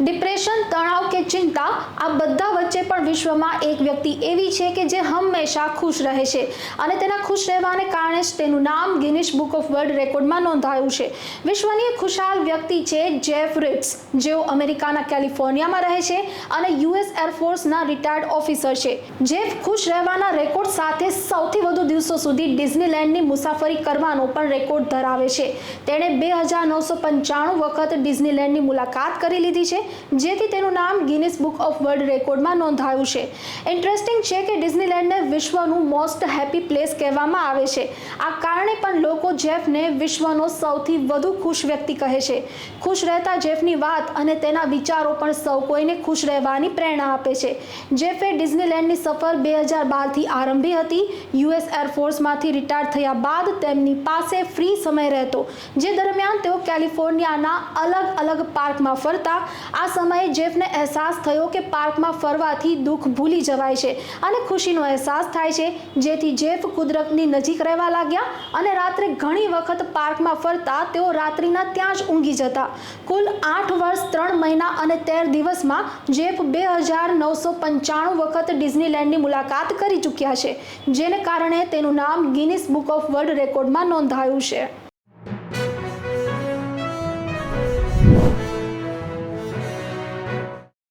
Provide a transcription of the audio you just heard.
Depression, તણાવ કે ચિંતા, આ બધા વચ્ચે પણ વિશ્વમાં એક વ્યક્તિ એવી છે કે જે હંમેશા ખુશ રહે છે. અને તેના ખુશ રહેવાને કારણે જ તેનું નામ ગિનિશ બુક ઓફ વર્લ્ડ રેકોર્ડમાં નોંધાયું છે. વિશ્વની એક ખુશાલ વ્યક્તિ છે જેફ રિટ્સ જેઓ અમેરિકાના કેલિફોર્નિયામાં રહે છે અને યુએસ એરફોર્સના રિટાયર્ડ ઓફિસર છે. જેફ ખુશ રહેવાના રેકોર્ડ સાથે સૌથી વધુ દિવસો સુધી ડિઝનીલેન્ડની મુસાફરી કરવાનો પણ રેકોર્ડ ધરાવે છે. તેણે બે હજાર નવસો પંચાણું વખત ડિઝનીલેન્ડની મુલાકાત કરી લીધી છે જેથી તેનું નામ ગિનિસ બુક ઓફ વર્લ્ડ રેકોર્ડમાં નોંધાયું છે. ઇન્ટરેસ્ટિંગ છે કે ડિઝનીલેન્ડને વિશ્વનું મોસ્ટ હેપી પ્લેસ કહેવામાં આવે છે. આ કારણે પણ લોકો જેફને વિશ્વનો સૌથી વધુ ખુશ વ્યક્તિ કહે છે. ખુશ રહેતા જેફની વાત અને તેના વિચારો પણ સૌ કોઈને ખુશ રહેવાની પ્રેરણા આપે છે. જેફે ડિઝનીલેન્ડની સફર બે હજાર બારથી આરંભી હતી. યુએસ એરફોર્સમાંથી રિટાયર થયા બાદ તેમની પાસે ફ્રી સમય રહેતો. જે દરમિયાન તેઓ કેલિફોર્નિયાના અલગ અલગ પાર્કમાં ફરતા. આ સમયે જેફને અહેસાસ થયો કે પાર્કમાં ફરવાથી દુઃખ ભૂલી જવાય છે અને ખુશીનો અહેસાસ થાય છે. જેથી જેફ કુદરતની નજીક રહેવા લાગ્યા અને રાત્રે ઘણી વખત પાર્કમાં ફરતા તેઓ રાત્રિના ત્યાં જ ઊંઘી જતા. કુલ આઠ વર્ષ, ત્રણ મહિના અને તેર દિવસમાં જેફ બે હજાર નવસો પંચાણું વખત ડિઝનીલેન્ડની મુલાકાત કરી ચૂક્યા છે, જેને કારણે તેનું નામ ગિનિસ બુક ઓફ વર્લ્ડ રેકોર્ડમાં નોંધાયું છે.